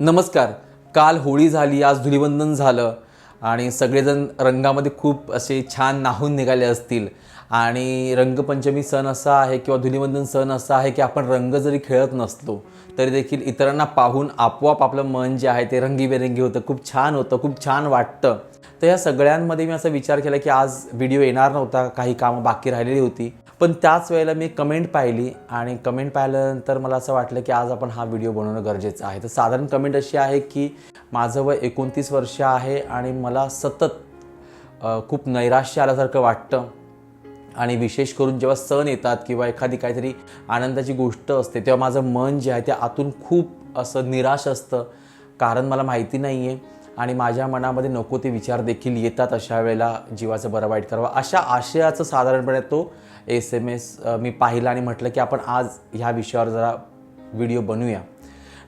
नमस्कार. काल होळी झाली आज धुलिवंदन झालं आणि सगळेजण रंगामध्ये खूप असे छान नाहून निघाले असतील. आणि रंगपंचमी सण असा आहे किंवा धुलिवंदन सण असा आहे की आपण रंग जरी खेळत नसलो तरी देखील इतरांना पाहून आपोआप आपलं मन जे आहे ते रंगीबेरंगी होतं खूप छान होतं खूप छान वाटतं. तर या सगळ्यांमध्ये मी असा विचार केला की आज व्हिडिओ येणार नव्हता काही कामं बाकी राहिलेली होती. पण त्याच वेळेला मी कमेंट पाहिली आणि कमेंट पाहिल्यानंतर मला असं वाटलं की आज आपण हा व्हिडिओ बनवणं गरजेचं आहे. तर साधारण कमेंट अशी आहे की माझं वय एकोणतीस वर्ष आहे आणि मला सतत खूप नैराश्य आल्यासारखं वाटतं. आणि विशेष करून जेव्हा सण येतात किंवा एखादी काहीतरी आनंदाची गोष्ट असते तेव्हा माझं मन जे आहे ते आतून खूप असं निराश असतं. कारण मला माहिती नाही आहे आणि माझ्या मनामध्ये नको ते विचार देखील येतात अशा वेळेला जीवाचं बरं वाईट करावं. अशा आशयाचं साधारणपणे तो एस एम एस मी पाहिला आणि म्हटलं की आपण आज ह्या विषयावर जरा व्हिडिओ बनवूया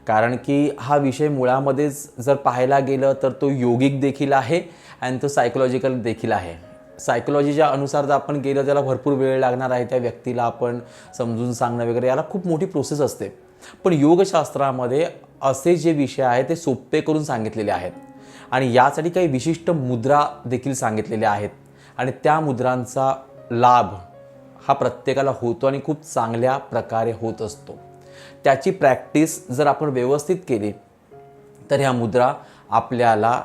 कारण की हा विषय मुळामध्येच जर पाहायला गेलं तर तो योगिक देखील आहे आणि तो सायकोलॉजिकल देखील आहे. सायकोलॉजीच्या अनुसार जर आपण गेलं त्याला भरपूर वेळ लागणार आहे त्या व्यक्तीला आपण समजून सांगणं वगैरे याला खूप मोठी प्रोसेस असते. पण योगशास्त्रामध्ये असे जे विषय आहेत ते सोपे करून सांगितलेले आहेत. आणि यासाठी काही विशिष्ट मुद्रा देखील सांगितलेल्या आहेत. आणि त्या मुद्रांचा लाभ हा प्रत्येकाला होतो आणि खूप चांगल्या प्रकारे होत असतो. त्याची प्रॅक्टिस जर आपण व्यवस्थित केली तर ह्या मुद्रा आपल्याला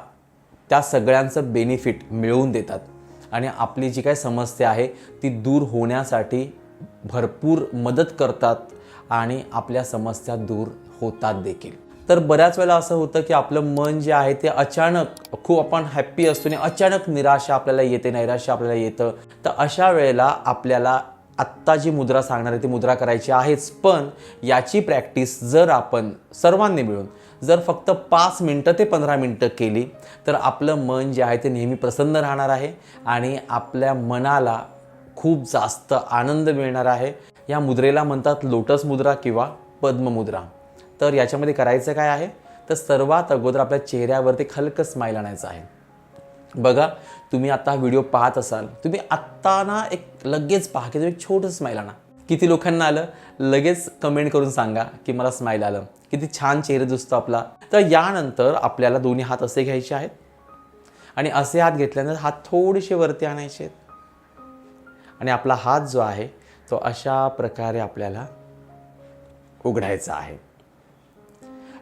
त्या सगळ्यांचं बेनिफिट मिळवून देतात. आणि आपली जी काही समस्या आहे ती दूर होण्यासाठी भरपूर मदत करतात आणि आपल्या समस्या दूर होतात देखील. तर बऱ्याच वेळेला असं होतं की आपलं मन जे आहे ते अचानक खूप आपण हॅप्पी असतो आणि अचानक निराशा आपल्याला येते नैराश्य आपल्याला येतं. तर अशा वेळेला आपल्याला आत्ता जी मुद्रा सांगणार आहे ती मुद्रा करायची आहेच. पण याची प्रॅक्टिस जर आपण सर्वांनी मिळून जर फक्त पाच मिनटं ते पंधरा मिनटं केली तर आपलं मन जे आहे ते नेहमी प्रसन्न राहणार आहे आणि आपल्या मनाला खूप जास्त आनंद मिळणार आहे. या मुद्रेला म्हणतात लोटस मुद्रा किंवा पद्ममुद्रा तर याच्यामध्ये करायचं काय आहे? तर सर्वात अगोदर आपल्या चेहऱ्यावरती हलकं स्माईल आणायचं आहे. बघा तुम्ही आता हा व्हिडिओ पाहत असाल तुम्ही आत्ता ना एक लगेच पहा की तुम्ही एक छोटं स्माईल आणा. किती लोकांना आलं? लगेच कमेंट करून सांगा की मला स्माईल आलं. किती छान चेहरा दिसतो आपला. तर यानंतर आपल्याला दोन्ही हात असे घ्यायचे आहेत. आणि असे हात घेतल्यानंतर हात थोडेसे वरती आणायचे आहेत. आणि आपला हात जो आहे तो अशा प्रकारे आपल्याला उघडायचा आहे.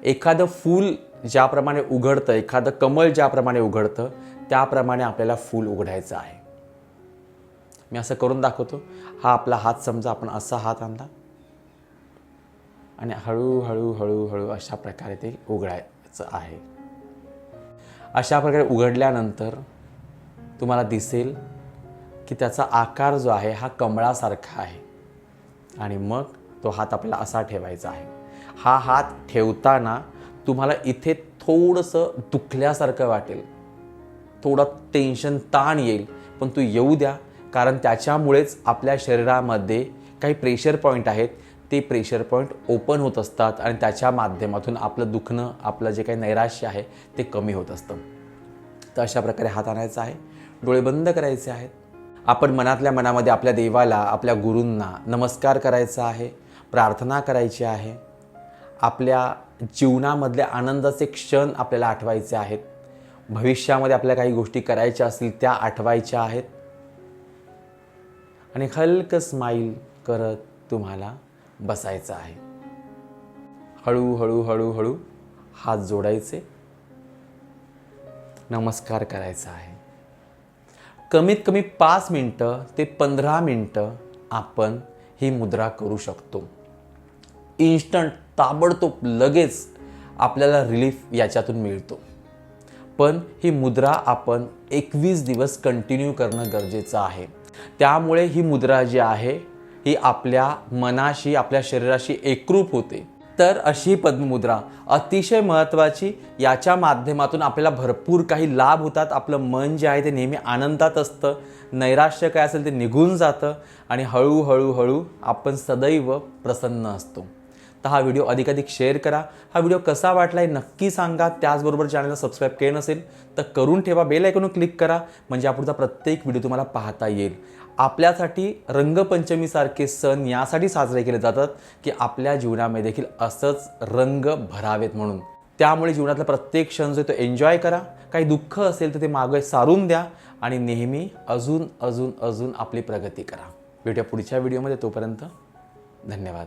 एखादं फूल ज्याप्रमाणे उघडतं एखादं कमळ ज्याप्रमाणे उघडतं त्याप्रमाणे आपल्याला फूल उघडायचं आहे. मी असं करून दाखवतो. हा आपला हात समजा आपण असा हात आणला. आणि हळूहळू हळूहळू अशा प्रकारे ते उघडायचं आहे. अशा प्रकारे उघडल्यानंतर तुम्हाला दिसेल की त्याचा आकार जो आहे हा कमळासारखा आहे. आणि मग तो हात आपल्याला असा ठेवायचा आहे. हा हात ठेवताना तुम्हाला इथे थोडंसं दुखल्यासारखं वाटेल. थोडं टेन्शन ताण येईल. पण तू येऊ द्या कारण त्याच्यामुळेच आपल्या शरीरामध्ये काही प्रेशर पॉईंट आहेत. ते प्रेशर पॉईंट ओपन होत असतात आणि त्याच्या माध्यमातून आपलं दुखणं आपलं जे काही नैराश्य आहे ते कमी होत असतं. तर अशा प्रकारे हात आणायचा आहे. डोळे बंद करायचे आहेत. आपण मनातल्या मनामध्ये आपल्या देवाला आपल्या गुरूंना नमस्कार करायचा आहे. प्रार्थना करायची आहे. आपल्या जीवनामधल्या आनंदाचे क्षण आपल्याला आठवायचे आहेत. भविष्यामध्ये आपल्या काही गोष्टी करायच्या असतील त्या आठवायच्या आहेत. आणि हलकं स्माईल करत तुम्हाला बसायचं आहे. हळूहळू हळूहळू हात जोडायचे. नमस्कार करायचा आहे. कमीत कमी पाच मिनटं ते पंधरा मिनटं आपण ही मुद्रा करू शकतो. इन्स्टंट ताबडतोब लगेच आपल्याला रिलीफ याच्यातून मिळतो. पण ही मुद्रा आपण एकवीस दिवस कंटिन्यू करणं गरजेचं आहे. त्यामुळे ही मुद्रा जी आहे ही आपल्या मनाशी आपल्या शरीराशी एकरूप होते. तर अशी पद्ममुद्रा अतिशय महत्त्वाची याच्या माध्यमातून आपल्याला भरपूर काही लाभ होतात. आपलं मन जे आहे ते नेहमी आनंदात असतं. नैराश्य काय असेल ते निघून जातं. आणि हळूहळू हळू आपण सदैव प्रसन्न असतो. तर हा व्हिडिओ अधिकाधिक शेअर करा. हा व्हिडिओ कसा वाटला हे नक्की सांगा. त्याचबरोबर चॅनलला सबस्क्राईब केलं नसेल तर करून ठेवा. बेल आयकॉनवर क्लिक करा. म्हणजे यापुढचा प्रत्येक व्हिडिओ तुम्हाला पाहता येईल. आपल्यासाठी रंगपंचमीसारखे सण यासाठी साजरे केले जातात की आपल्या जीवनामध्ये देखील असंच रंग भरावेत म्हणून. त्यामुळे जीवनातला प्रत्येक क्षण जो आहे तो एन्जॉय करा. काही दुःख असेल तर ते मागे सारून द्या आणि नेहमी अजून अजून अजून आपली प्रगती करा. भेटूया पुढच्या व्हिडिओमध्ये. तोपर्यंत धन्यवाद.